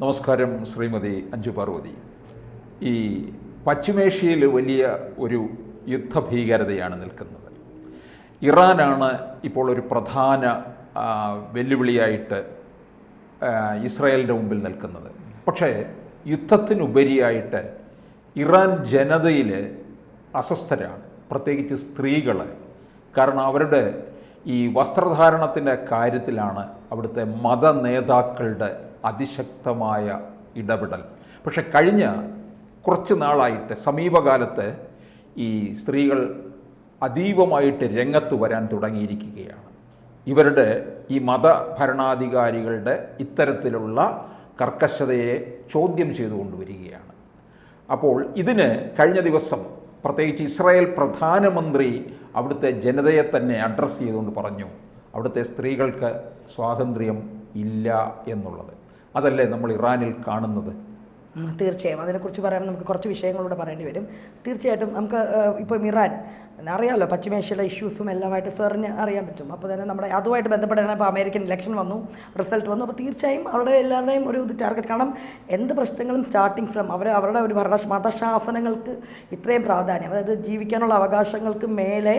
നമസ്കാരം ശ്രീമതി അഞ്ജു പാർവതി. ഈ പശ്ചിമേഷ്യയിൽ വലിയ ഒരു യുദ്ധഭീകരതയാണ് നിൽക്കുന്നത്. ഇറാനാണ് ഇപ്പോൾ ഒരു പ്രധാന വെല്ലുവിളിയായിട്ട് ഇസ്രായേലിന്റെ മുമ്പിൽ നിൽക്കുന്നത്. പക്ഷേ യുദ്ധത്തിനുപരിയായിട്ട് ഇറാൻ ജനതയിൽ അസ്വസ്ഥരാണ്. പ്രത്യേകിച്ച് സ്ത്രീകൾ കാരണം അവരുടെ ഈ വസ്ത്രധാരണത്തിന്റെ കാര്യത്തിലാണ് അവിടുത്തെ മത നേതാക്കളുടെ അതിശക്തമായ ഇടപെടൽ. പക്ഷെ കഴിഞ്ഞ കുറച്ച് നാളായിട്ട് സമീപകാലത്ത് ഈ സ്ത്രീകൾ അതീവമായിട്ട് രംഗത്ത് വരാൻ തുടങ്ങിയിരിക്കുകയാണ്. ഇവരുടെ ഈ മതഭരണാധികാരികളുടെ ഇത്തരത്തിലുള്ള കർക്കശതയെ ചോദ്യം ചെയ്തുകൊണ്ടുവരികയാണ് അപ്പോൾ ഇതിന് കഴിഞ്ഞ ദിവസം പ്രത്യേകിച്ച് ഇസ്രായേൽ പ്രധാനമന്ത്രി അവിടുത്തെ ജനതയെ തന്നെ അഡ്രസ്സ് ചെയ്തുകൊണ്ട് പറഞ്ഞു അവിടുത്തെ സ്ത്രീകൾക്ക് സ്വാതന്ത്ര്യം ഇല്ല എന്നുള്ളത്. അതല്ലേ നമ്മൾ ഇറാനിൽ കാണുന്നത്? തീർച്ചയായും. അതിനെക്കുറിച്ച് പറയാൻ നമുക്ക് കുറച്ച് വിഷയങ്ങളൂടെ പറയേണ്ടി വരും. തീർച്ചയായിട്ടും നമുക്ക് ഇപ്പം ഇറാൻ അറിയാമല്ലോ പശ്ചിമേഷ്യയിലെ ഇഷ്യൂസും എല്ലാമായിട്ട് സാറിന് അറിയാൻ പറ്റും. അപ്പോൾ തന്നെ നമ്മുടെ അതുമായിട്ട് ബന്ധപ്പെട്ടാണ് ഇപ്പോൾ അമേരിക്കൻ ഇലക്ഷൻ വന്നു റിസൾട്ട് വന്നു. അപ്പോൾ തീർച്ചയായും അവരുടെ എല്ലാവരുടെയും ഒരു ഇത് ടാർഗറ്റ് കാരണം എന്ത് പ്രശ്നങ്ങളും സ്റ്റാർട്ടിങ് ഫ്രം അവർ അവരുടെ ഒരു ഭരണ മതശാസനങ്ങൾക്ക് ഇത്രയും പ്രാധാന്യം. അതായത് ജീവിക്കാനുള്ള അവകാശങ്ങൾക്ക് മേലെ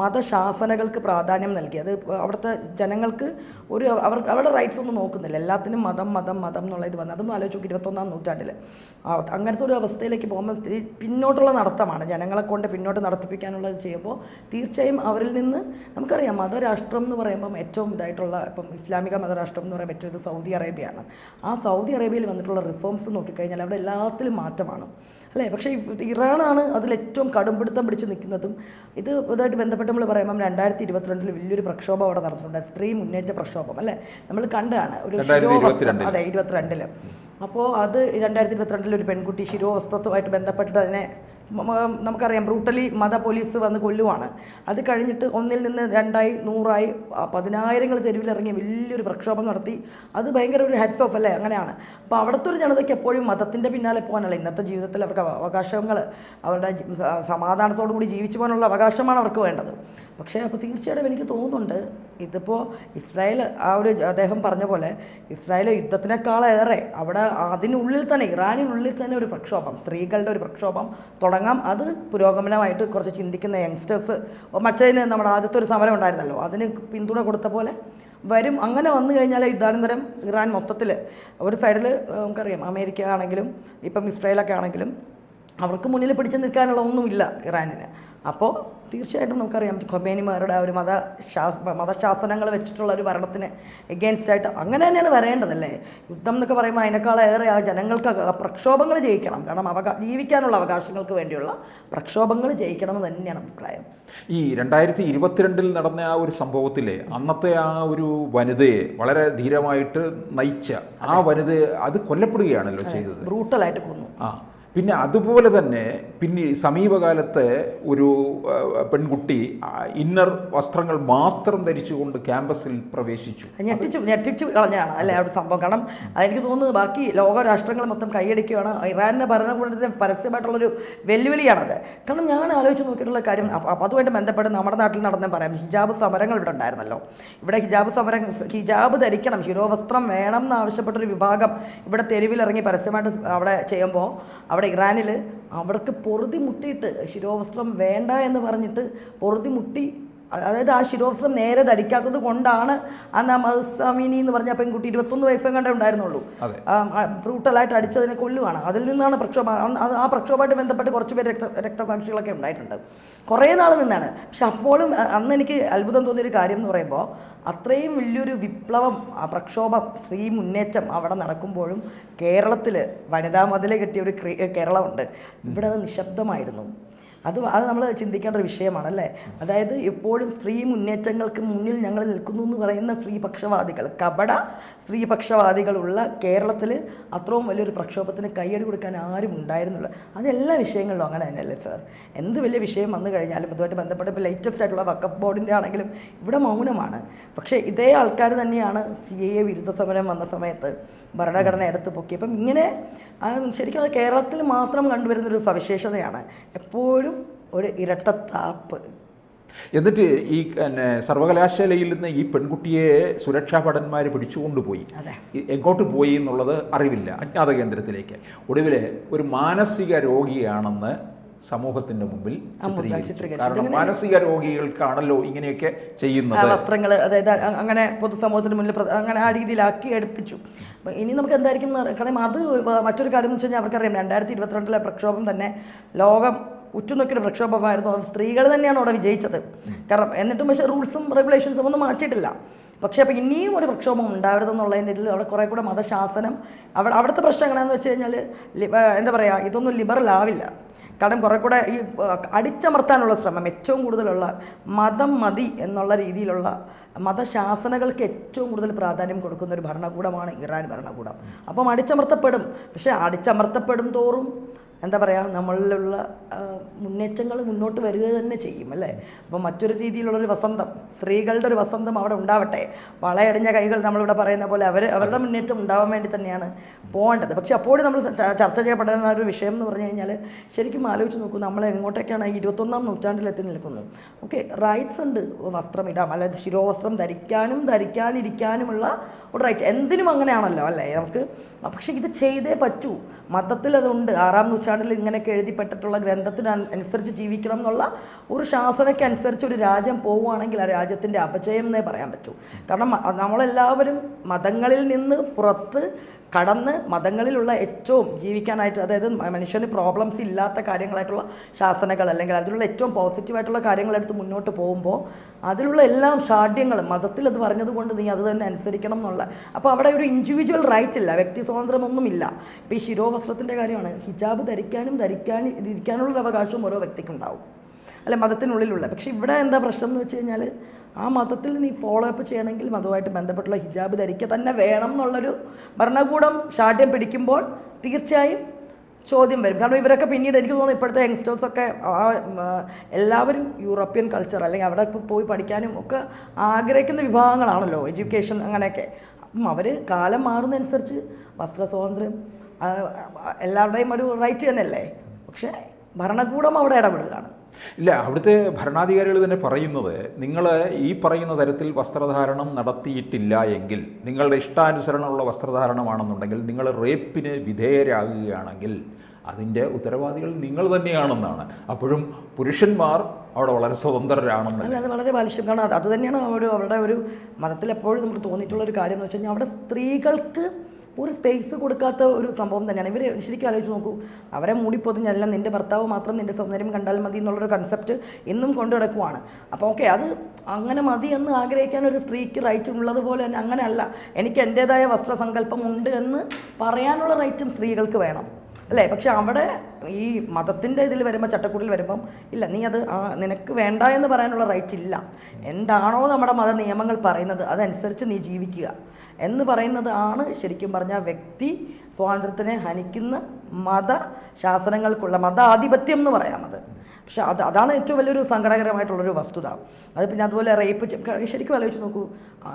മതശാസനകൾക്ക് പ്രാധാന്യം നൽകി. അത് അവിടുത്തെ ജനങ്ങൾക്ക് ഒരു അവർ അവരുടെ റൈറ്റ്സ് ഒന്നും നോക്കുന്നില്ല. എല്ലാത്തിനും മതം മതം മതം എന്നുള്ള ഇത് വന്നത് അതും ആലോചിച്ച് നോക്കി ഇരുപത്തൊന്നാം നൂറ്റാണ്ടിൽ അങ്ങനത്തെ ഒരു അവസ്ഥയിലേക്ക് പോകുമ്പോൾ പിന്നോട്ടുള്ള നടത്തമാണ്. ജനങ്ങളെ കൊണ്ട് പിന്നോട്ട് നടത്തിപ്പിക്കാനുള്ളത് ചെയ്യുമ്പോൾ തീർച്ചയായും അവരിൽ നിന്ന് നമുക്കറിയാം മതരാഷ്ട്രം എന്ന് പറയുമ്പം ഏറ്റവും ഇതായിട്ടുള്ള ഇപ്പം ഇസ്ലാമിക മതരാഷ്ട്രം എന്ന് പറയുമ്പോൾ ഏറ്റവും ഇത് സൗദി അറേബ്യയാണ്. ആ സൗദി അറേബ്യയിൽ വന്നിട്ടുള്ള റിഫോംസ് നോക്കിക്കഴിഞ്ഞാൽ അവിടെ എല്ലാത്തിലും മാറ്റമാണ്. അല്ലേ? പക്ഷേ ഇറാനാണ് അതിൽ ഏറ്റവും കടുംപിടുത്തം പിടിച്ച് നിൽക്കുന്നതും. ഇത് ഇതായിട്ട് ബന്ധപ്പെട്ട് നമ്മൾ പറയുമ്പം രണ്ടായിരത്തി ഇരുപത്തിരണ്ടിൽ വലിയൊരു പ്രക്ഷോഭം അവിടെ നടന്നിട്ടുണ്ട്. സ്ത്രീ മുന്നേറ്റ പ്രക്ഷോഭം അല്ലേ? നമ്മൾ കണ്ടതാണ് ഒരു. അതെ ഇരുപത്തിരണ്ടിൽ അപ്പോൾ അത് രണ്ടായിരത്തി ഇരുപത്തിരണ്ടിൽ ഒരു പെൺകുട്ടി ശിരോവസ്ത്രത്വമായിട്ട് ബന്ധപ്പെട്ടിട്ട് അതിനെ നമുക്കറിയാം ബ്രൂട്ടലി മത പോലീസ് വന്ന് കൊല്ലുവാണ്. അത് കഴിഞ്ഞിട്ട് ഒന്നിൽ നിന്ന് രണ്ടായി നൂറായി പതിനായിരങ്ങൾ തെരുവിലിറങ്ങി വലിയൊരു പ്രക്ഷോഭം നടത്തി. അത് ഭയങ്കര ഒരു ഹെഡ്സ് ഓഫ് അല്ലേ? അങ്ങനെയാണ്. അപ്പോൾ അവിടുത്തെ ഒരു ജനതയ്ക്ക് എപ്പോഴും മതത്തിന്റെ പിന്നാലെ പോകാനുള്ള ഇന്നത്തെ ജീവിതത്തിൽ അവർക്ക് അവ- അവകാശങ്ങൾ അവരുടെ സമാധാനത്തോടു കൂടി ജീവിച്ചു പോകാനുള്ള അവകാശമാണ് അവർക്ക് വേണ്ടത്. പക്ഷേ അപ്പോൾ തീർച്ചയായിട്ടും എനിക്ക് തോന്നുന്നുണ്ട് ഇതിപ്പോൾ ഇസ്രായേൽ ആ ഒരു അദ്ദേഹം പറഞ്ഞ പോലെ ഇസ്രായേൽ യുദ്ധത്തിനേക്കാളേറെ അവിടെ അതിനുള്ളിൽ തന്നെ ഇറാനിനുള്ളിൽ തന്നെ ഒരു പ്രക്ഷോഭം സ്ത്രീകളുടെ ഒരു പ്രക്ഷോഭം തുടങ്ങാം. അത് പുരോഗമനമായിട്ട് കുറച്ച് ചിന്തിക്കുന്ന യങ്സ്റ്റേഴ്സ് മറ്റതിന് നമ്മുടെ ആദ്യത്തെ ഒരു സമരം ഉണ്ടായിരുന്നല്ലോ അതിന് പിന്തുണ കൊടുത്ത പോലെ വരും. അങ്ങനെ വന്നു കഴിഞ്ഞാൽ യുദ്ധാനന്തരം ഇറാൻ മൊത്തത്തിൽ ഒരു സൈഡിൽ നമുക്കറിയാം അമേരിക്ക ആണെങ്കിലും ഇപ്പം ഇസ്രായേലൊക്കെ ആണെങ്കിലും അവർക്ക് മുന്നിൽ പിടിച്ചു നിൽക്കാനുള്ള ഒന്നുമില്ല ഇറാനിന്. അപ്പോൾ തീർച്ചയായിട്ടും നമുക്കറിയാം ഖൊമേനിമാരുടെ ആ ഒരു മത മതശാസനങ്ങൾ വെച്ചിട്ടുള്ള ഒരു ഭരണത്തിന് എഗെയിൻസ്റ്റ് ആയിട്ട് അങ്ങനെ തന്നെയാണ് വരേണ്ടതല്ലേ? യുദ്ധം എന്നൊക്കെ പറയുമ്പോൾ അതിനേക്കാളേറെ ആ ജനങ്ങൾക്ക് പ്രക്ഷോഭങ്ങൾ ജയിക്കണം. കാരണം അവകാ ജീവിക്കാനുള്ള അവകാശങ്ങൾക്ക് വേണ്ടിയുള്ള പ്രക്ഷോഭങ്ങൾ ജയിക്കണം എന്ന് തന്നെയാണ് അഭിപ്രായം. ഈ രണ്ടായിരത്തി ഇരുപത്തിരണ്ടിൽ നടന്ന ആ ഒരു സംഭവത്തിലെ അന്നത്തെ ആ ഒരു വനിതയെ വളരെ ധീരമായിട്ട് നയിച്ച ആ വനിതയെ അത് കൊല്ലപ്പെടുകയാണല്ലോ ചെയ്തത്. ബ്രൂട്ടലായിട്ട് കൊന്നു. ആ. പിന്നെ അതുപോലെ തന്നെ പിന്നെ സമീപകാലത്ത് ഒരു പെൺകുട്ടി ഇന്നർ വസ്ത്രങ്ങൾ മാത്രം ധരിച്ചുകൊണ്ട് ക്യാമ്പസിൽ പ്രവേശിച്ചു. ഞെട്ടിച്ചു ഞെട്ടിച്ചു കളഞ്ഞാണ് അല്ലേ ഒരു സംഭവം. കാരണം എനിക്ക് തോന്നുന്നത് ബാക്കി ലോക രാഷ്ട്രങ്ങൾ മൊത്തം കൈയടിക്കുകയാണ്. ഇറാനിന്റെ ഭരണകൂടത്തിന് പരസ്യമായിട്ടുള്ളൊരു വെല്ലുവിളിയാണത്. കാരണം ഞാൻ ആലോചിച്ച് നോക്കിയിട്ടുള്ള കാര്യം അതുമായിട്ട് ബന്ധപ്പെട്ട് നമ്മുടെ നാട്ടിൽ നടന്ന പറയാം ഹിജാബ് സമരങ്ങൾ ഇവിടെ ഉണ്ടായിരുന്നല്ലോ. ഇവിടെ ഹിജാബ് സമരം ഹിജാബ് ധരിക്കണം ശിരോവസ്ത്രം വേണം എന്നാവശ്യപ്പെട്ടൊരു വിഭാഗം ഇവിടെ തെരുവിലിറങ്ങി പരസ്യമായിട്ട് അവിടെ ചെയ്യുമ്പോൾ അവിടെ ഇറാനിൽ അവർക്ക് പൊറുതി മുട്ടിയിട്ട് ശിരോവസ്ത്രം വേണ്ട എന്ന് പറഞ്ഞിട്ട് പൊറുതി മുട്ടി അതായത് ആ ശിരോവസ്ത്രം നേരെ ധരിക്കാത്തത് കൊണ്ടാണ് അന്ന് ആ മഹസാമിനി എന്ന് പറഞ്ഞ പെൺകുട്ടി ഇരുപത്തൊന്ന് വയസ്സും കണ്ടേ ഉണ്ടായിരുന്നുള്ളൂ. ബ്രൂട്ടലായിട്ട് അടിച്ചതിനെ കൊല്ലുവാണ്. അതിൽ നിന്നാണ് പ്രക്ഷോഭം ആ പ്രക്ഷോഭമായിട്ട് ബന്ധപ്പെട്ട് കുറച്ച് പേര് രക്ത രക്തസാക്ഷികളൊക്കെ ഉണ്ടായിട്ടുണ്ട്. കുറേ നാൾ നിന്നാണ്. പക്ഷെ അപ്പോഴും അന്ന് എനിക്ക് അത്ഭുതം തോന്നിയൊരു കാര്യം എന്ന് പറയുമ്പോൾ അത്രയും വലിയൊരു വിപ്ലവം ആ പ്രക്ഷോഭം സ്ത്രീ മുന്നേറ്റം അവിടെ നടക്കുമ്പോഴും കേരളത്തിൽ വനിതാ മതിൽ കെട്ടിയ ഒരു കേരളമുണ്ട്. ഇവിടെ അത് നിശബ്ദമായിരുന്നു. അത് അത് നമ്മൾ ചിന്തിക്കേണ്ട ഒരു വിഷയമാണ് അല്ലേ അതായത് എപ്പോഴും സ്ത്രീ മുന്നേറ്റങ്ങൾക്ക് മുന്നിൽ ഞങ്ങൾ നിൽക്കുന്നു എന്ന് പറയുന്ന സ്ത്രീപക്ഷവാദികൾ. കപട സ്ത്രീപക്ഷവാദികളുള്ള കേരളത്തിൽ അത്രയും വലിയൊരു പ്രക്ഷോഭത്തിന് കൈയടി കൊടുക്കാൻ ആരും ഉണ്ടായിരുന്നില്ല. അതെല്ലാ വിഷയങ്ങളിലും അങ്ങനെ തന്നെയല്ലേ സാർ? എന്ത് വലിയ വിഷയം വന്നു കഴിഞ്ഞാലും ഇതുമായിട്ട് ബന്ധപ്പെട്ട് ഇപ്പോൾ ലേറ്റസ്റ്റ് ആയിട്ടുള്ള വക്കപ്പ് ബോർഡിന്റെ ആണെങ്കിലും ഇവിടെ മൗനമാണ്. പക്ഷേ ഇതേ ആൾക്കാർ തന്നെയാണ് സി എ വിരുദ്ധ സമരം വന്ന സമയത്ത് ഭരണഘടന എടുത്തു പൊക്കി. അപ്പം ഇങ്ങനെ ശരിക്കും അത് കേരളത്തിൽ മാത്രം കണ്ടുവരുന്നൊരു സവിശേഷതയാണ്. എപ്പോഴും ഒരു ഇരട്ടത്താപ്പ്. എന്നിട്ട് ഈ പിന്നെ സർവകലാശാലയിൽ നിന്ന് ഈ പെൺകുട്ടിയെ സുരക്ഷാ ഭടന്മാർ പിടിച്ചുകൊണ്ടുപോയി. എങ്ങോട്ട് പോയി എന്നുള്ളത് അറിവില്ല അജ്ഞാത കേന്ദ്രത്തിലേക്ക്. ഒടുവിൽ ഒരു മാനസിക രോഗിയാണെന്ന് സമൂഹത്തിന്റെ മുമ്പിൽ. കാരണം മാനസിക രോഗികൾക്കാണല്ലോ ഇങ്ങനെയൊക്കെ ചെയ്യുന്നത്. വസ്ത്രങ്ങൾ അതായത് അങ്ങനെ പൊതുസമൂഹത്തിന് മുന്നിൽ അങ്ങനെ ആ രീതിയിലാക്കി എടുപ്പിച്ചു. ഇനി നമുക്ക് എന്തായിരിക്കും കാരണം അത് മറ്റൊരു കാര്യം എന്ന് വെച്ച് കഴിഞ്ഞാൽ അവർക്കറിയാം രണ്ടായിരത്തി ഇരുപത്തിരണ്ടിലെ പ്രക്ഷോഭം തന്നെ ലോകം ഉറ്റുനോക്കിയൊരു പ്രക്ഷോഭമായിരുന്നു. സ്ത്രീകൾ തന്നെയാണ് അവിടെ വിജയിച്ചത്. കാരണം എന്നിട്ടും പക്ഷേ റൂൾസും റെഗുലേഷൻസും ഒന്നും മാറ്റിയിട്ടില്ല. പക്ഷേ അപ്പോൾ ഇനിയും ഒരു പ്രക്ഷോഭം ഉണ്ടാവരുതെന്നുള്ളതിന്റെ ഇതിൽ അവിടെ കുറേ കൂടെ മതശാസനം. അവിടെ അവിടുത്തെ പ്രശ്നം എങ്ങനെയാണെന്ന് വെച്ച് കഴിഞ്ഞാൽ എന്താ പറയുക ഇതൊന്നും ലിബറൽ ആവില്ല. കാരണം കുറേ കൂടെ ഈ അടിച്ചമർത്താനുള്ള ശ്രമം ഏറ്റവും കൂടുതലുള്ള മതം മതി എന്നുള്ള രീതിയിലുള്ള മതശാസനകൾക്ക് ഏറ്റവും കൂടുതൽ പ്രാധാന്യം കൊടുക്കുന്ന ഒരു ഭരണകൂടമാണ് ഇറാൻ ഭരണകൂടം. അപ്പം അടിച്ചമർത്തപ്പെടും. പക്ഷേ അടിച്ചമർത്തപ്പെടും തോറും എന്താ പറയുക നമ്മളിലുള്ള മുന്നേറ്റങ്ങൾ മുന്നോട്ട് വരിക തന്നെ ചെയ്യും അല്ലേ? അപ്പോൾ മറ്റൊരു രീതിയിലുള്ളൊരു വസന്തം സ്ത്രീകളുടെ ഒരു വസന്തം അവിടെ ഉണ്ടാവട്ടെ. വളയടിഞ്ഞ കൈകൾ നമ്മളിവിടെ പറയുന്ന പോലെ അവർ അവരുടെ മുന്നേറ്റം ഉണ്ടാവാൻ വേണ്ടി തന്നെയാണ് പോകേണ്ടത്. പക്ഷേ അപ്പോഴും നമ്മൾ ചർച്ച ചെയ്യപ്പെടുന്ന ഒരു വിഷയം എന്ന് പറഞ്ഞു കഴിഞ്ഞാൽ ശരിക്കും ആലോചിച്ച് നോക്കൂ നമ്മൾ എങ്ങോട്ടേക്കാണ് ഈ ഇരുപത്തൊന്നാം നൂറ്റാണ്ടിലെത്തി നിൽക്കുന്നത്. ഓക്കെ റൈറ്റ്സ് ഉണ്ട് വസ്ത്രം ഇടാം അല്ലാതെ ശിരോവസ്ത്രം ധരിക്കാനും ധരിക്കാനിരിക്കാനുമുള്ള ഒരു റൈറ്റ് എന്തിനും അങ്ങനെയാണല്ലോ അല്ലേ? നമുക്ക് പക്ഷേ ഇത് ചെയ്തേ പറ്റൂ. മതത്തിൽ അതുണ്ട് ആറാം നൂറ്റാണ്ടിൽ ഇങ്ങനെയൊക്കെ എഴുതിപ്പെട്ടിട്ടുള്ള ഗ്രന്ഥത്തിന് അനുസരിച്ച് ജീവിക്കണം എന്നുള്ള ഒരു ശാസനയ്ക്ക് അനുസരിച്ച് ഒരു രാജ്യം പോവുകയാണെങ്കിൽ ആ രാജ്യത്തിന്റെ അപജയം എന്നേ പറയാൻ പറ്റൂ. കാരണം നമ്മളെല്ലാവരും മതങ്ങളിൽ നിന്ന് പുറത്ത് കടന്ന് മതങ്ങളിലുള്ള ഏറ്റവും ജീവിക്കാനായിട്ട് അതായത് മനുഷ്യന് പ്രോബ്ലംസ് ഇല്ലാത്ത കാര്യങ്ങളായിട്ടുള്ള ശാസനകൾ അല്ലെങ്കിൽ അതിലുള്ള ഏറ്റവും പോസിറ്റീവായിട്ടുള്ള കാര്യങ്ങളെടുത്ത് മുന്നോട്ട് പോകുമ്പോൾ അതിലുള്ള എല്ലാ ഷാഢ്യങ്ങളും മതത്തിൽ അത് പറഞ്ഞതുകൊണ്ട് നീ അത് തന്നെ അനുസരിക്കണം എന്നുള്ള. അപ്പോൾ അവിടെ ഒരു ഇൻഡിവിജ്വൽ റൈറ്റ് ഇല്ല വ്യക്തി സ്വാതന്ത്ര്യമൊന്നുമില്ല. ഇപ്പോൾ ഈ ശിരോവസ്ത്രത്തിന്റെ കാര്യമാണ്. ഹിജാബ് ധരിക്കാനും ധരിക്കാൻ ഇരിക്കാനുള്ള അവകാശവും ഓരോ വ്യക്തിക്കുണ്ടാവും. അല്ലെ മതത്തിനുള്ളിലുള്ള. പക്ഷേ ഇവിടെ എന്താ പ്രശ്നം എന്ന് വെച്ച് കഴിഞ്ഞാൽ ആ മതത്തിൽ നീ ഫോളോ അപ്പ് ചെയ്യണമെങ്കിൽ മതവുമായിട്ട് ബന്ധപ്പെട്ടുള്ള ഹിജാബ് ധരിക്കുക തന്നെ വേണം എന്നുള്ളൊരു ഭരണകൂടം ഷാഠ്യം പിടിക്കുമ്പോൾ തീർച്ചയായും ചോദ്യം വരും. കാരണം ഇവരൊക്കെ പിന്നീട് എനിക്ക് തോന്നുന്നു ഇപ്പോഴത്തെ യങ്സ്റ്റേഴ്സൊക്കെ എല്ലാവരും യൂറോപ്യൻ കൾച്ചർ അല്ലെങ്കിൽ അവിടെ പോയി പഠിക്കാനും ഒക്കെ ആഗ്രഹിക്കുന്ന വിഭാഗങ്ങളാണല്ലോ എഡ്യൂക്കേഷൻ അങ്ങനെയൊക്കെ. അപ്പം അവർ കാലം മാറുന്നതനുസരിച്ച് വസ്ത്ര സ്വാതന്ത്ര്യം എല്ലാവരുടെയും ഒരു റൈറ്റ് തന്നെയല്ലേ? പക്ഷേ ഭരണകൂടം അവിടെ ഇടപെടുകയാണ്. ഇല്ല അവിടുത്തെ ഭരണാധികാരികൾ തന്നെ പറയുന്നത് നിങ്ങൾ ഈ പറയുന്ന തരത്തിൽ വസ്ത്രധാരണം നടത്തിയിട്ടില്ല എങ്കിൽ നിങ്ങളുടെ ഇഷ്ടാനുസരണമുള്ള വസ്ത്രധാരണമാണെന്നുണ്ടെങ്കിൽ നിങ്ങൾ റേപ്പിന് വിധേയരാകുകയാണെങ്കിൽ അതിന്റെ ഉത്തരവാദികൾ നിങ്ങൾ തന്നെയാണെന്നാണ്. അപ്പോഴും പുരുഷന്മാർ അവിടെ വളരെ സ്വതന്ത്രരാണെന്ന് അല്ല അത് വളരെ ബാലിഷ്യം. കാരണം അത് തന്നെയാണ് ഒരു അവരുടെ ഒരു മതത്തിൽ എപ്പോഴും നമുക്ക് തോന്നിയിട്ടുള്ള ഒരു കാര്യം എന്ന് വെച്ച് കഴിഞ്ഞാൽ അവിടെ സ്ത്രീകൾക്ക് ഒരു സ്പേസ് കൊടുക്കാത്ത ഒരു സംഭവം തന്നെയാണ്. ഇവർ ശരിക്കും ആലോചിച്ച് നോക്കൂ അവരെ മൂടിപ്പൊതിഞ്ഞല്ല നിന്റെ ഭർത്താവ് മാത്രം നിന്റെ സൗന്ദര്യം കണ്ടാൽ മതി എന്നുള്ളൊരു കൺസെപ്റ്റ് ഇന്നും കൊണ്ടു നടക്കുവാണ്. അപ്പോൾ ഓക്കെ അത് അങ്ങനെ മതി എന്ന് ആഗ്രഹിക്കാൻ ഒരു സ്ത്രീക്ക് റൈറ്റ് ഉള്ളതുപോലെ തന്നെ അങ്ങനെയല്ല. എനിക്ക് എന്റേതായ വസ്ത്രസങ്കല്പം ഉണ്ട് എന്ന് പറയാനുള്ള റൈറ്റും സ്ത്രീകൾക്ക് വേണം. അല്ലേ? പക്ഷെ അവിടെ ഈ മതത്തിന്റെ ഇതിൽ വരുമ്പോൾ ചട്ടക്കൂടിൽ വരുമ്പം ഇല്ല നീ അത് നിനക്ക് വേണ്ട എന്ന് പറയാനുള്ള റൈറ്റ് ഇല്ല. എന്താണോ നമ്മുടെ മത നിയമങ്ങൾ പറയുന്നത് അതനുസരിച്ച് നീ ജീവിക്കുക. എന്ന് പറയുന്നത് ആണ് ശരിക്കും പറഞ്ഞാൽ വ്യക്തി സ്വാതന്ത്ര്യത്തിനെ ഹനിക്കുന്ന മത ശാസനങ്ങൾക്കുള്ള മതാധിപത്യം എന്ന് പറയാം അത്. പക്ഷെ അത് അതാണ് ഏറ്റവും വലിയൊരു സങ്കടകരമായിട്ടുള്ളൊരു വസ്തുത. അത് പിന്നെ അതുപോലെ റേപ്പ് ശരിക്കും ആലോചിച്ച് നോക്കൂ.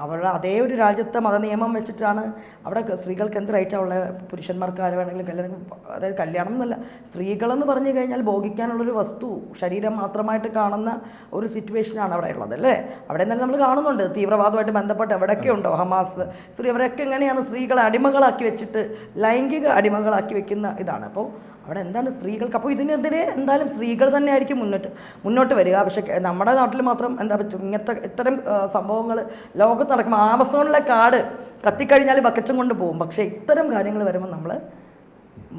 അവരുടെ അതേ ഒരു രാജ്യത്തെ മതനിയമം വെച്ചിട്ടാണ് അവിടെ സ്ത്രീകൾക്ക് എന്ത് റൈറ്റാണ് ഉള്ളത് പുരുഷന്മാർക്ക് ആര് വേണമെങ്കിലും കല്യാണം അതായത് കല്യാണം എന്നല്ല സ്ത്രീകളെന്ന് പറഞ്ഞു കഴിഞ്ഞാൽ ഭോഗിക്കാനുള്ളൊരു വസ്തു ശരീരം മാത്രമായിട്ട് കാണുന്ന ഒരു സിറ്റുവേഷനാണ് അവിടെ ഉള്ളത് അല്ലേ? അവിടെ നിന്നാലും നമ്മൾ കാണുന്നുണ്ട്. തീവ്രവാദമായിട്ട് ബന്ധപ്പെട്ട് എവിടെയൊക്കെ ഉണ്ടോ ഹമാസ്? സ്ത്രീ അവരൊക്കെ എങ്ങനെയാണ് സ്ത്രീകളെ അടിമകളാക്കി വെച്ചിട്ട് ലൈംഗിക അടിമകളാക്കി വെക്കുന്ന ഇതാണ്. അപ്പോൾ അവിടെ എന്താണ് സ്ത്രീകൾക്ക്? അപ്പോൾ ഇതിനെതിരെ എന്തായാലും സ്ത്രീകൾ തന്നെ ആയിരിക്കും മുന്നോട്ട് മുന്നോട്ട് വരിക. പക്ഷേ നമ്മുടെ നാട്ടിൽ മാത്രം എന്താ പറ്റും? ഇങ്ങനത്തെ ഇത്തരം സംഭവങ്ങൾ ലോകത്ത് നടക്കുമ്പോൾ ആമസോണിലെ കാട് കത്തിക്കഴിഞ്ഞാൽ ബക്കറ്റും കൊണ്ട് പോകും. പക്ഷേ ഇത്തരം കാര്യങ്ങൾ വരുമ്പോൾ നമ്മൾ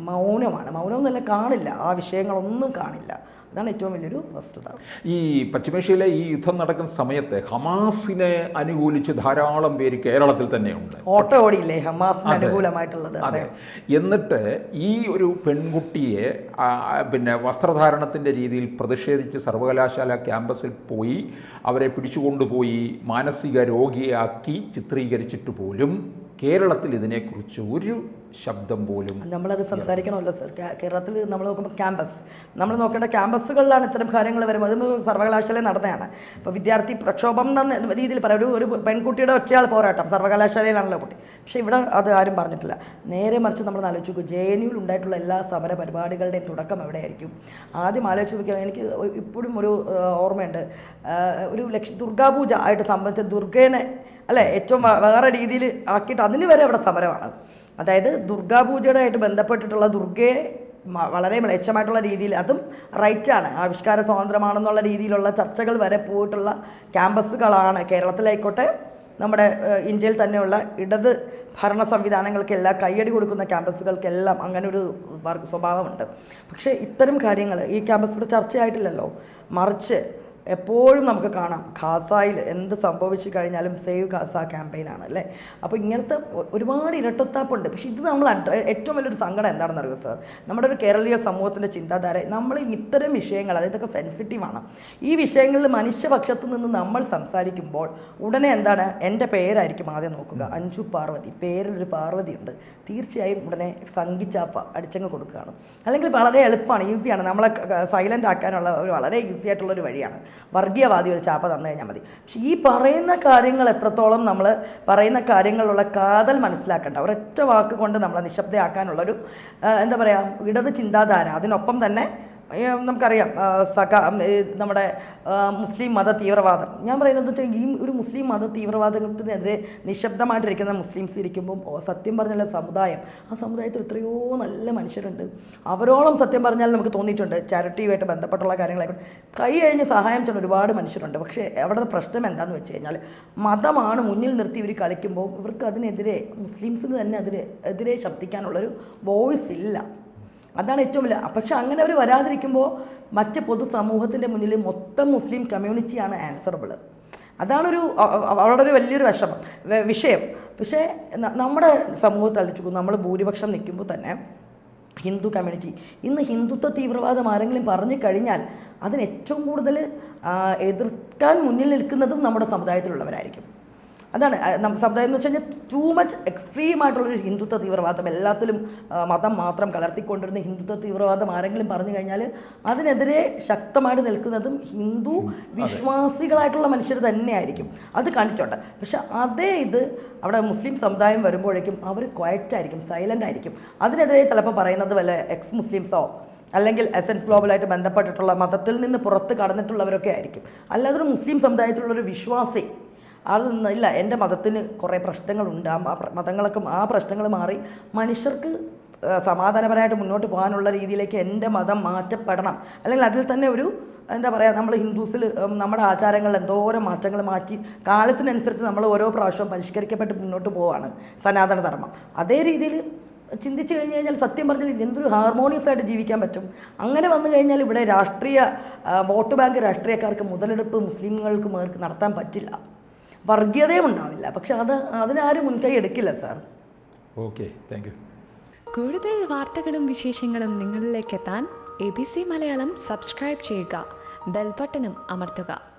മൗനമാണ്. മൗനം എന്നല്ല കാണില്ല. ആ വിഷയങ്ങളൊന്നും കാണില്ല. അതാണ് ഏറ്റവും വലിയൊരു വസ്തുത. ഈ പശ്ചിമേഷ്യയിലെ ഈ യുദ്ധം നടക്കുന്ന സമയത്ത് ഹമാസിനെ അനുകൂലിച്ച് ധാരാളം പേര് കേരളത്തിൽ തന്നെയുണ്ട്. ഓട്ടോ ഓടിയില്ലേ? ഹമാസിന് അനുകൂലമായിട്ടുള്ളത്. അതെ. എന്നിട്ട് ഈ ഒരു പെൺകുട്ടിയെ പിന്നെ വസ്ത്രധാരണത്തിന്റെ രീതിയിൽ പ്രതിഷേധിച്ച് സർവകലാശാല ക്യാമ്പസിൽ പോയി അവരെ പിടിച്ചുകൊണ്ടുപോയി മാനസിക രോഗിയാക്കി ചിത്രീകരിച്ചിട്ട് പോലും കേരളത്തിൽ ഇതിനെക്കുറിച്ച് ഒരു ശബ്ദം പോലും നമ്മളത് സംസാരിക്കണമല്ലോ സർ. കേരളത്തിൽ നമ്മൾ നോക്കുമ്പോൾ ക്യാമ്പസ്. നമ്മൾ നോക്കേണ്ട ക്യാമ്പസുകളിലാണ് ഇത്തരം കാര്യങ്ങൾ വരുന്നത്. അതും സർവകലാശാലയിൽ നടന്നതാണ്. അപ്പോൾ വിദ്യാർത്ഥി പ്രക്ഷോഭം എന്ന രീതിയിൽ പറയാം ഒരു ഒരു പെൺകുട്ടിയുടെ ഒറ്റയാൾ പോരാട്ടം. സർവകലാശാലയിലാണല്ലോ കുട്ടി. പക്ഷേ ഇവിടെ അത് ആരും പറഞ്ഞിട്ടില്ല. നേരെ മറിച്ച് നമ്മൾ ആലോചിച്ച് നോക്കും ജെ എൻ യുവിൽ ഉണ്ടായിട്ടുള്ള എല്ലാ സമര പരിപാടികളുടെയും തുടക്കം എവിടെയായിരിക്കും? ആദ്യം ആലോചിച്ച് നോക്കിയാൽ എനിക്ക് ഇപ്പോഴും ഒരു ഓർമ്മയുണ്ട്. ഒരു ലക്ഷ ദുർഗാപൂജ ആയിട്ട് സംബന്ധിച്ച ദുർഗേനെ അല്ലേ ഏറ്റവും വേറെ രീതിയിൽ ആക്കിയിട്ട് അതിന് വരെ അവിടെ സമരമാണ്. അതായത് ദുർഗാപൂജയുടെ ആയിട്ട് ബന്ധപ്പെട്ടിട്ടുള്ള ദുർഗയെ വളരെ മ്ലേച്ഛമായിട്ടുള്ള രീതിയിൽ അതും റൈറ്റാണ്. ആവിഷ്കാര സ്വാതന്ത്ര്യമാണെന്നുള്ള രീതിയിലുള്ള ചർച്ചകൾ വരെ പോയിട്ടുള്ള ക്യാമ്പസുകളാണ് കേരളത്തിലായിക്കോട്ടെ നമ്മുടെ ഇന്ത്യയിൽ തന്നെയുള്ള ഇടത് ഭരണ സംവിധാനങ്ങൾക്കെല്ലാം കയ്യടി കൊടുക്കുന്ന ക്യാമ്പസുകൾക്കെല്ലാം അങ്ങനെ ഒരു സ്വഭാവമുണ്ട്. പക്ഷേ ഇത്തരം കാര്യങ്ങൾ ഈ ക്യാമ്പസ് ഇവിടെ ചർച്ചയായിട്ടില്ലല്ലോ. മറിച്ച് എപ്പോഴും നമുക്ക് കാണാം. ഖാസായിൽ എന്ത് സംഭവിച്ചു കഴിഞ്ഞാലും സേവ് ഖാസ ക്യാമ്പയിനാണ് അല്ലേ? അപ്പോൾ ഇങ്ങനത്തെ ഒരുപാട് ഇരട്ടത്താപ്പുണ്ട്. പക്ഷെ ഇത് നമ്മൾ ഏറ്റവും വലിയൊരു സങ്കടം എന്താണെന്ന് അറിയുമോ സാർ? നമ്മുടെ ഒരു കേരളീയ സമൂഹത്തിന്റെ ചിന്താധാര നമ്മൾ ഇത്തരം വിഷയങ്ങൾ അതായത് ഇതൊക്കെ സെൻസിറ്റീവാണ് ഈ വിഷയങ്ങളിൽ മനുഷ്യപക്ഷത്തു നിന്ന് നമ്മൾ സംസാരിക്കുമ്പോൾ ഉടനെ എന്താണ്? എന്റെ പേരായിരിക്കും ആദ്യം നോക്കുക. അഞ്ചു പാർവതി. പേരിലൊരു പാർവതി ഉണ്ട്. തീർച്ചയായും ഉടനെ സംഗിച്ചാപ്പ അടിച്ചങ്ങ് കൊടുക്കുകയാണ്. അല്ലെങ്കിൽ വളരെ എളുപ്പമാണ് ഈസിയാണ് നമ്മളെ സൈലന്റ് ആക്കാനുള്ള ഒരു വളരെ ഈസി ആയിട്ടുള്ള ഒരു വഴിയാണ്. വർഗീയവാദി ഒരു ചാപ്പ തന്നു കഴിഞ്ഞാൽ മതി. പക്ഷേ ഈ പറയുന്ന കാര്യങ്ങൾ എത്രത്തോളം നമ്മൾ പറയുന്ന കാര്യങ്ങളുള്ള കാതൽ മനസ്സിലാക്കേണ്ട. ഒരൊറ്റ വാക്ക് കൊണ്ട് നമ്മളെ നിശബ്ദയാക്കാനുള്ളൊരു എന്താ പറയുക ഇടത് ചിന്താധാര അതിനൊപ്പം തന്നെ നമുക്കറിയാം സക നമ്മുടെ മുസ്ലിം മത തീവ്രവാദം. ഞാൻ പറയുന്നത് വെച്ചാൽ ഈ ഒരു മുസ്ലിം മത തീവ്രവാദത്തിനെതിരെ നിശബ്ദമായിട്ടിരിക്കുന്ന മുസ്ലിംസ് ഇരിക്കുമ്പോൾ സത്യം പറഞ്ഞാൽ സമുദായം ആ സമുദായത്തിൽ എത്രയോ നല്ല മനുഷ്യരുണ്ട്. അവരോളം സത്യം പറഞ്ഞാൽ നമുക്ക് തോന്നിയിട്ടുണ്ട് ചാരിറ്റിയുമായിട്ട് ബന്ധപ്പെട്ടുള്ള കാര്യങ്ങളായിക്കോട്ടെ കൈ കഴിഞ്ഞ് സഹായം ചെയ്യുന്ന ഒരുപാട് മനുഷ്യരുണ്ട്. പക്ഷേ അവിടുത്തെ പ്രശ്നം എന്താണെന്ന് വെച്ച് കഴിഞ്ഞാൽ മതമാണ് മുന്നിൽ നിർത്തി ഇവർ കളിക്കുമ്പോൾ ഇവർക്ക് അതിനെതിരെ മുസ്ലിംസിന് തന്നെ അതിന് എതിരെ ശബ്ദിക്കാനുള്ളൊരു വോയിസ് ഇല്ല. അതാണ് ഏറ്റവും വലിയ പക്ഷെ അങ്ങനെ അവർ വരാതിരിക്കുമ്പോൾ മറ്റ് പൊതുസമൂഹത്തിന്റെ മുന്നിൽ മൊത്തം മുസ്ലിം കമ്മ്യൂണിറ്റിയാണ് ആൻസറബിൾ അതാണൊരു അ- അ- അവരുടെ ഒരു വലിയൊരു വിഷമം. വിഷയം. പക്ഷേ നമ്മുടെ സമൂഹത്തിൽ അലിച്ചു നമ്മൾ ഭൂരിപക്ഷം നിൽക്കുമ്പോൾ തന്നെ ഹിന്ദു കമ്മ്യൂണിറ്റി ഇന്ന് ഹിന്ദുത്വ തീവ്രവാദം ആരെങ്കിലും പറഞ്ഞു കഴിഞ്ഞാൽ അതിന് ഏറ്റവും കൂടുതൽ എതിർക്കാൻ മുന്നിൽ നിൽക്കുന്നതും നമ്മുടെ സമുദായത്തിലുള്ളവരായിരിക്കും. അതാണ് സമുദായം എന്ന് വെച്ച് കഴിഞ്ഞാൽ ടൂ മച്ച് എക്സ്ട്രീം ആയിട്ടുള്ളൊരു ഹിന്ദുത്വ തീവ്രവാദം. എല്ലാത്തിലും മതം മാത്രം കലർത്തിക്കൊണ്ടിരുന്ന ഹിന്ദുത്വ തീവ്രവാദം ആരെങ്കിലും പറഞ്ഞു കഴിഞ്ഞാൽ അതിനെതിരെ ശക്തമായിട്ട് നിൽക്കുന്നതും ഹിന്ദു വിശ്വാസികളായിട്ടുള്ള മനുഷ്യർ തന്നെയായിരിക്കും. അത് കാണിച്ചോട്ടെ. പക്ഷെ അതേ ഇത് അവിടെ മുസ്ലിം സമുദായം വരുമ്പോഴേക്കും അവർ ക്വയറ്റായിരിക്കും സൈലന്റ് ആയിരിക്കും. അതിനെതിരെ ചിലപ്പോൾ പറയുന്നത് വല്ല എക്സ് മുസ്ലിംസോ അല്ലെങ്കിൽ എസൻസ് ഗ്ലോബലായിട്ട് ബന്ധപ്പെട്ടിട്ടുള്ള മതത്തിൽ നിന്ന് പുറത്ത് കടന്നിട്ടുള്ളവരൊക്കെ ആയിരിക്കും. അല്ലാതെ ഒരു മുസ്ലിം സമുദായത്തിലുള്ളൊരു വിശ്വാസി നിന്ന് ഇല്ല എന്റെ മതത്തിന് കുറേ പ്രശ്നങ്ങളുണ്ട്. ആ മതങ്ങളൊക്കെ ആ പ്രശ്നങ്ങൾ മാറി മനുഷ്യർക്ക് സമാധാനപരമായിട്ട് മുന്നോട്ട് പോകാനുള്ള രീതിയിലേക്ക് എന്റെ മതം മാറ്റപ്പെടണം. അല്ലെങ്കിൽ അതിൽ തന്നെ ഒരു എന്താ പറയുക നമ്മൾ ഹിന്ദുസിൽ നമ്മുടെ ആചാരങ്ങളിൽ എന്തോരം മാറ്റങ്ങൾ മാറ്റി കാലത്തിനനുസരിച്ച് നമ്മൾ ഓരോ പ്രാവശ്യവും പരിഷ്കരിക്കപ്പെട്ട് മുന്നോട്ട് പോവാണ് സനാതന ധർമ്മം. അതേ രീതിയിൽ ചിന്തിച്ചു കഴിഞ്ഞ് കഴിഞ്ഞാൽ സത്യം പറഞ്ഞാൽ എന്തൊരു ഹാർമോണിയസ് ആയിട്ട് ജീവിക്കാൻ പറ്റും. അങ്ങനെ വന്നു കഴിഞ്ഞാൽ ഇവിടെ രാഷ്ട്രീയ വോട്ട് ബാങ്ക് രാഷ്ട്രീയക്കാർക്ക് മുതലെടുപ്പ് മുസ്ലിങ്ങൾക്ക് നടത്താൻ പറ്റില്ല. വർഗീയതയും ഉണ്ടാവില്ല. പക്ഷെ അത് അതിനാരും മുൻകൈ എടുക്കില്ല സാർ. Okay thank you. കൂടുതൽ വാർത്തകളും വിശേഷങ്ങളും നിങ്ങളിലേക്ക് എത്താൻ A B C Malayalam subscribe ചെയ്യുക. ബെൽബട്ടനും അമർത്തുക.